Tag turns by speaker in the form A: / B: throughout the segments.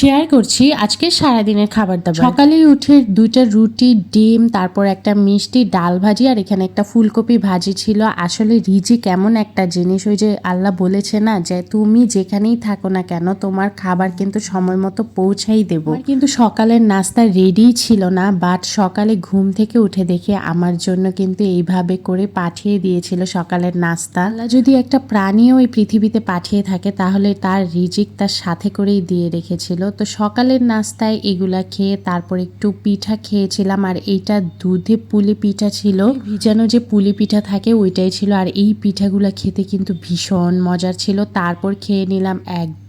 A: Share করছি আজকে সারাদিনের খাবার দাবার সকালে উঠে দুইটা রুটি ডিম তারপর একটা মিষ্টি ডাল ভাজি আর এখানে একটা ফুলকপি ভাজি ছিল। আসলে রিজি কেমন একটা জিনিস ওই যে আল্লাহ বলেছে না যে তুমি যেখানেই থাকো না কেন তোমার খাবার কিন্তু সময় মতো পৌঁছাই দেব। কিন্তু সকালের নাস্তা রেডি ছিল না বাট সকালে ঘুম থেকে উঠে দেখে আমার জন্য কিন্তু এইভাবে করে পাঠিয়ে দিয়েছিল সকালের নাস্তা। আল্লাহ যদি একটা প্রাণীও এই পৃথিবীতে পাঠিয়ে থাকে তাহলে তার রিজিক তার সাথে করেই দিয়ে রেখেছিল। তো সকালের নাস্তায় এগুলা খেয়ে তারপর একটু পিঠা খেয়েছিলাম, আর এইটা দুধে পুলি পিঠা ছিল। ভিজানো যে পুলি পিঠা থাকে ওইটাই ছিল, আর এই পিঠাগুলা খেতে কিন্তু ভীষণ মজার ছিল। তারপর খেয়ে নিলাম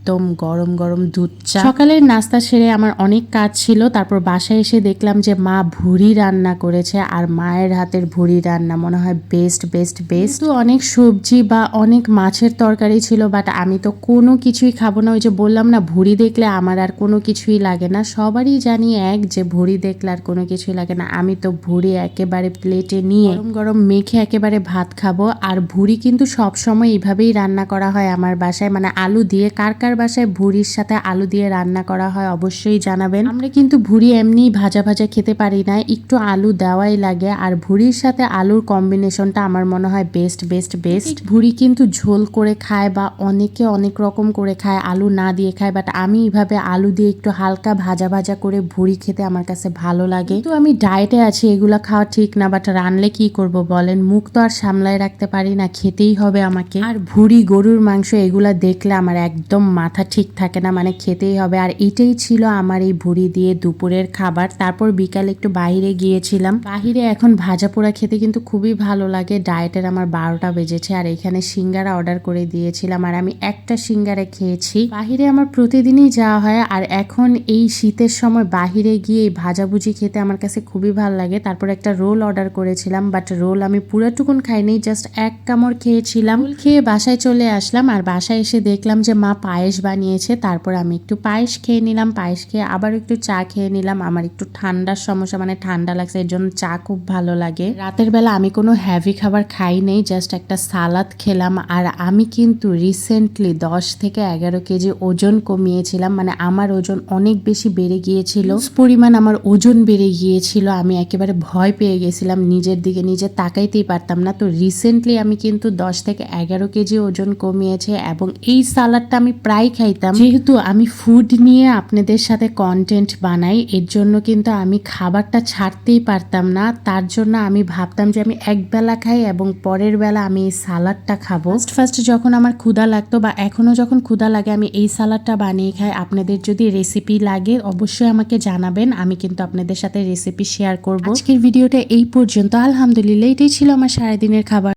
A: একদম গরম গরম দুধ চা। সকালের নাস্তা সেরে আমার অনেক কাজ ছিল তারপর বাসায় এসে দেখলাম যে মা ভুড়ি রান্না করেছে আর মায়ের হাতের ভুড়ি রান্না মনে হয় বেস্ট বেস্ট বেস্ট তো অনেক সবজি বা অনেক মাছের তরকারি ছিল বাট আমি তো কোনো কিছুই খাব না। ওই যে বললাম না ভুড়ি দেখলে আমার আর কোনো কিছুই লাগে না। সবারই জানি এক যে ভুড়ি দেখলে আর কোনো কিছুই লাগে না। আমি তো ভুড়ি একেবারে প্লেটে নিয়ে গরম গরম মেখে একেবারে ভাত খাব। আর ভুড়ি কিন্তু সব সময় এইভাবেই রান্না করা হয় আমার বাসায়। মানে আলু দিয়ে কার কার বাসায় ভুড়ির সাথে আলু দিয়ে রান্না করা হয় অবশ্যই জানাবেন। আমরা কিন্তু ভুড়ি এমনি ভাজা ভাজা খেতে পারি না একটু আলু দেওয়াই লাগে। আর ভুড়ির সাথে আলুর কম্বিনেশনটা আমার মনে হয় বেস্ট বেস্ট বেস্ট ভুড়ি কিন্তু ঝোল করে খায় বা অনেকে অনেক রকম করে খায় আলু না দিয়ে খায় বাট আমি এইভাবে আলু দিয়ে একটু হালকা ভাজা ভাজা করে ভুড়ি খেতে আমার কাছে ভালো লাগে। তো আমি ডায়েটে আছি এগুলো খাওয়া ঠিক না বাট রানলে কি করব বলেন? মুখ তো আর সামলায় রাখতে পারি না খেতেই হবে আমাকে। আর ভুড়ি গরুর মাংস এগুলা দেখলে আমার একদম মাথা ঠিক থাকে না মানে খেতেই হবে। আর এটাই ছিল আমার এই ভুড়ি দিয়ে দুপুরের খাবার। তারপর বিকালে একটু বাইরে গিয়েছিলাম। বাহিরে এখন ভাজা পোড়া খেতে কিন্তু খুবই ভালো লাগে। ডায়েটের আমার বারোটা বেজেছে, আর এখানে সিঙ্গারা অর্ডার করে দিয়েছিলাম, আর আমি একটা সিঙ্গারা খেয়েছি। বাহিরে আমার প্রতিদিনই যাওয়া হয়, আর এখন এই শীতের সময় বাহিরে গিয়ে এই ভাজাভুজি খেতে আমার কাছে খুবই ভালো লাগে। তারপর একটা রোল অর্ডার করেছিলাম, বাট রোল আমি পুরাটুকুন খাইনি, জাস্ট এক কামড় খেয়েছিলাম। খেয়ে বাসায় চলে আসলাম, আর বাসায় এসে দেখলাম যে মা পায়েস বানিয়েছে, তারপর আমি একটু পায়েস খেয়ে নিলাম, পায়েস খেয়ে আবার একটু চা খেয়ে নিলাম। আমার একটু ঠান্ডার সমস্যা মানে ঠান্ডা লাগছে, এর জন্য চা খুব ভালো লাগে। রাতের বেলা আমি কোনো হ্যাভি খাবার খাই নেই জাস্ট একটা সালাদ খেলাম। আর আমি কিন্তু রিসেন্টলি দশ থেকে এগারো কেজি ওজন কমিয়েছিলাম মানে আমার ওজন অনেক বেশি বেড়ে গিয়েছিল। পরিমাণ আমার ওজন বেড়ে গিয়েছিল, আমি একেবারে ভয় পেয়ে গেছিলাম নিজের দিকে, নিজে তাকাইতেই পারতাম না। তো রিসেন্টলি আমি কিন্তু দশ থেকে এগারো কেজি ওজন কমিয়েছে, এবং এই সালাডটা আমি প্রায় খাইতাম। যেহেতু আমি ফুড নিয়ে আপনাদের সাথে কন্টেন্ট বানাই এর জন্য কিন্তু আমি খাবারটা ছাড়তেই পারতাম না। তার জন্য আমি ভাবতাম যে আমি এক বেলা খাই এবং পরের বেলা আমি এই সালাডটা খাব। ফার্স্ট ফার্স্ট যখন আমার ক্ষুধা লাগতো বা এখনও যখন ক্ষুধা লাগে আমি এই সালাডটা বানিয়ে খাই। আপনাদের যদি রেসিপি লাগে অবশ্যই আমাকে জানাবেন। আমি কিন্তু আপনাদের সাথে রেসিপি শেয়ার করব। আজকের ভিডিওটা এই পর্যন্ত। আলহামদুলিল্লাহ এটাই ছিল আমার সারাদিনের খাবার।